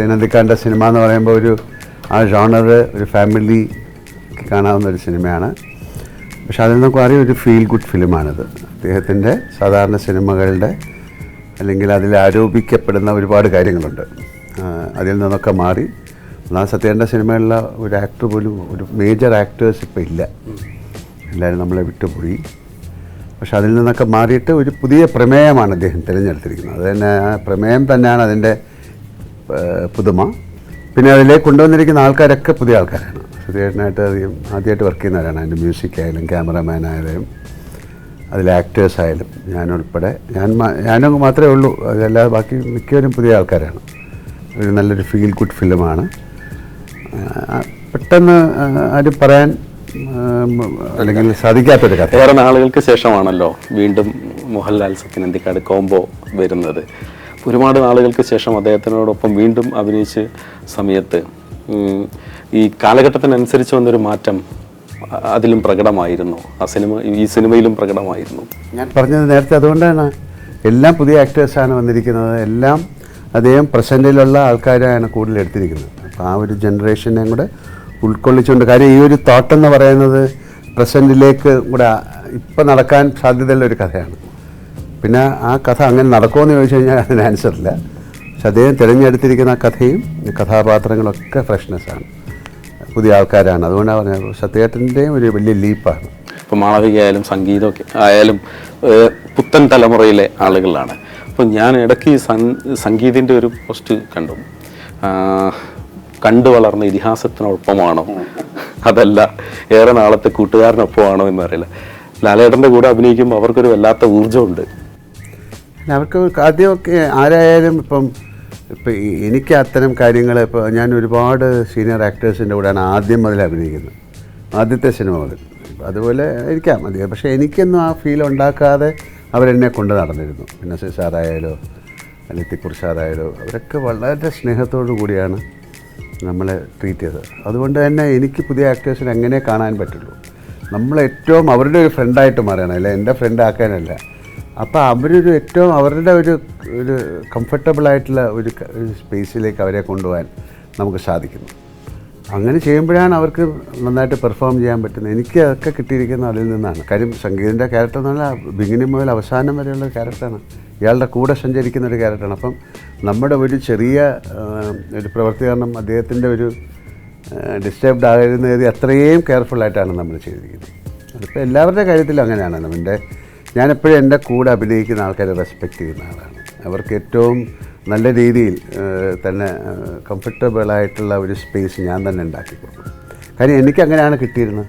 സത്യനന്ദിക്കാന്റെ cinema എന്ന് പറയുമ്പോൾ ഒരു ആ ജോണർ ഒരു ഫാമിലി കാണാവുന്ന ഒരു സിനിമയാണ് പക്ഷെ അതിൽ നിന്നൊക്കെ അറിയാം ഒരു ഫീൽ ഗുഡ് ഫിലിമാണിത് അദ്ദേഹത്തിന്റെ സാധാരണ സിനിമകളുടെ അല്ലെങ്കിൽ അതിൽ ആരോപിക്കപ്പെടുന്ന ഒരുപാട് കാര്യങ്ങളുണ്ട്. അതിൽ നിന്നൊക്കെ മാറി. ഒന്നാം സത്യേന്റെ സിനിമയിലുള്ള ഒരു ആക്ടർ പോലും ഒരു മേജർ ആക്ടേഴ്സ് ഇപ്പോൾ ഇല്ല. എല്ലാവരും നമ്മളെ വിട്ടുപോയി. പക്ഷെ അതിൽ നിന്നൊക്കെ മാറിയിട്ട് ഒരു പുതിയ പ്രമേയമാണ് അദ്ദേഹം തിരഞ്ഞെടുത്തിരിക്കുന്നത്. അത് തന്നെ പ്രമേയം തന്നെയാണ് അതിന്റെ പുതുമ. പിന്നെ അതിലേക്ക് കൊണ്ടുവന്നിരിക്കുന്ന ആൾക്കാരൊക്കെ പുതിയ ആൾക്കാരാണ്. സുധീരനായിട്ട് അധികം ആദ്യമായിട്ട് വർക്ക് ചെയ്യുന്നവരാണ്. അതിന്റെ മ്യൂസിക് ആയാലും ക്യാമറമാൻ ആയാലും അതിലെ ആക്ടേഴ്സ് ആയാലും ഞാനുൾപ്പെടെ ഞാൻ ഞാനും മാത്രമേ ഉള്ളൂ. അതല്ലാതെ ബാക്കി മിക്കവരും പുതിയ ആൾക്കാരാണ്. ഒരു നല്ലൊരു ഫീൽ ഗുഡ് ഫിലിമാണ് പെട്ടെന്ന് അത് പറയാൻ അല്ലെങ്കിൽ സാധിക്കാത്തൊരു കഥ. ഏറെ നാളുകൾക്ക് ശേഷമാണല്ലോ വീണ്ടും മോഹൻലാൽ സത്യനന്ദിക്കാട് കോംബോ വരുന്നത്. ഒരുപാട് നാളുകൾക്ക് ശേഷം അദ്ദേഹത്തിനോടൊപ്പം വീണ്ടും അഭിനയിച്ച് സമയത്ത് ഈ കാലഘട്ടത്തിനനുസരിച്ച് വന്നൊരു മാറ്റം അതിലും പ്രകടമായിരുന്നു. ആ സിനിമ ഈ സിനിമയിലും പ്രകടമായിരുന്നു. ഞാൻ പറഞ്ഞത് നേരത്തെ അതുകൊണ്ടാണ്. എല്ലാം പുതിയ ആക്ടേഴ്സാണ് വന്നിരിക്കുന്നത്. എല്ലാം അദ്ദേഹം പ്രസന്റിലുള്ള ആൾക്കാരാണ് കൂടുതൽ എടുത്തിരിക്കുന്നത്. അപ്പോൾ ആ ഒരു ജനറേഷനെയും കൂടെ ഉൾക്കൊള്ളിച്ചുകൊണ്ട് കാര്യം ഈ ഒരു തോട്ട് എന്ന് പറയുന്നത് പ്രസന്റിലേക്ക് കൂടെ ഇപ്പം നടക്കാൻ സാധ്യതയുള്ള ഒരു കഥയാണ്. പിന്നെ ആ കഥ അങ്ങനെ നടക്കുമോ ചോദിച്ചു കഴിഞ്ഞാൽ അതിന് ആൻസർ ഇല്ല. പക്ഷെ അദ്ദേഹം തിരഞ്ഞെടുത്തിരിക്കുന്ന കഥയും കഥാപാത്രങ്ങളൊക്കെ ഫ്രഷ്നെസ്സാണ് പുതിയ ആൾക്കാരാണ്. അതുകൊണ്ടാണ് പറഞ്ഞത് സത്യേട്ടന്റെയും ഒരു വലിയ ലീപ്പാണ് ഇപ്പം മാളവിക ആയാലും സംഗീതമൊക്കെ ആയാലും പുത്തൻ തലമുറയിലെ ആളുകളാണ്. അപ്പം ഞാൻ ഇടയ്ക്ക് സംഗീതിന്റെ ഒരു പോസ്റ്റ് കണ്ടു. കണ്ടു വളർന്ന ഇതിഹാസത്തിനൊപ്പമാണോ? അതല്ല ഏറെ നാളത്തെ കൂട്ടുകാരനൊപ്പമാണോ എന്നറിയില്ല ലാലേട്ടന്റെ കൂടെ അഭിനയിക്കുമ്പോൾ അവർക്കൊരു വല്ലാത്ത ഊർജമുണ്ട്. അവർക്ക് ആദ്യമൊക്കെ ആരായാലും ഇപ്പം ഇപ്പം എനിക്ക് അത്തരം കാര്യങ്ങൾ ഇപ്പോൾ ഞാൻ ഒരുപാട് സീനിയർ ആക്ടേഴ്സിന്റെ കൂടെയാണ് ആദ്യം മുതൽ അഭിനയിക്കുന്നത്. ആദ്യത്തെ സിനിമ മുതൽ. അതുപോലെ ആയിരിക്കാം മതി. പക്ഷേ എനിക്കൊന്നും ആ ഫീൽ ഉണ്ടാക്കാതെ അവരെന്നെ കൊണ്ട് നടന്നിരുന്നു. പിന്നെ സി സാറായാലോ അല്ലെങ്കിൽ തിക്കുർ സാറായാലോ അവരൊക്കെ വളരെ സ്നേഹത്തോടു കൂടിയാണ് നമ്മളെ ട്രീറ്റ് ചെയ്തത്. അതുകൊണ്ട് തന്നെ എനിക്ക് പുതിയ ആക്ടേഴ്സിനെ എങ്ങനെ കാണാൻ പറ്റുള്ളൂ? നമ്മൾ ഏറ്റവും അവരുടെ ഒരു ഫ്രണ്ടായിട്ട് മാറണം അല്ല? എന്റെ ഫ്രണ്ട് ആക്കാനല്ല. അപ്പോൾ അവരൊരു ഏറ്റവും അവരുടെ ഒരു ഒരു കംഫർട്ടബിളായിട്ടുള്ള ഒരു സ്പേസിലേക്ക് അവരെ കൊണ്ടുപോകാൻ നമുക്ക് സാധിക്കുന്നു. അങ്ങനെ ചെയ്യുമ്പോഴാണ് അവർക്ക് നന്നായിട്ട് പെർഫോം ചെയ്യാൻ പറ്റുന്നത്. എനിക്ക് അതൊക്കെ കിട്ടിയിരിക്കുന്ന അതിൽ നിന്നാണ്. കാര്യം സംഗീതിന്റെ ക്യാരക്ടർ എന്ന് പറഞ്ഞാൽ ബിഗിനിങ് മുതൽ അവസാനം വരെയുള്ള ക്യാരക്ടറാണ് ഇയാളുടെ കൂടെ സഞ്ചരിക്കുന്ന ഒരു ക്യാരക്ടറാണ് അപ്പം നമ്മുടെ ഒരു ചെറിയ ഒരു പ്രവൃത്തി കാരണം അദ്ദേഹത്തിന്റെ ഒരു ഡിസ്റ്റർബ്ഡ് ആകുന്ന അത്രയും കെയർഫുള്ളായിട്ടാണ് നമ്മൾ ചെയ്തിരിക്കുന്നത്. അതിപ്പോൾ എല്ലാവരുടെ കാര്യത്തിലും അങ്ങനെയാണ്. നമ്മുടെ ഞാനെപ്പോഴും എന്റെ കൂടെ അഭിനയിക്കുന്ന ആൾക്കാരെ റെസ്പെക്റ്റ് ചെയ്യുന്ന ആളാണ്. അവർക്ക് ഏറ്റവും നല്ല രീതിയിൽ തന്നെ കംഫർട്ടബിളായിട്ടുള്ള ഒരു സ്പേസ് ഞാൻ തന്നെ ഉണ്ടാക്കി കൊടുക്കും. കാര്യം എനിക്ക് അങ്ങനെയാണ് കിട്ടിയിരുന്നത്.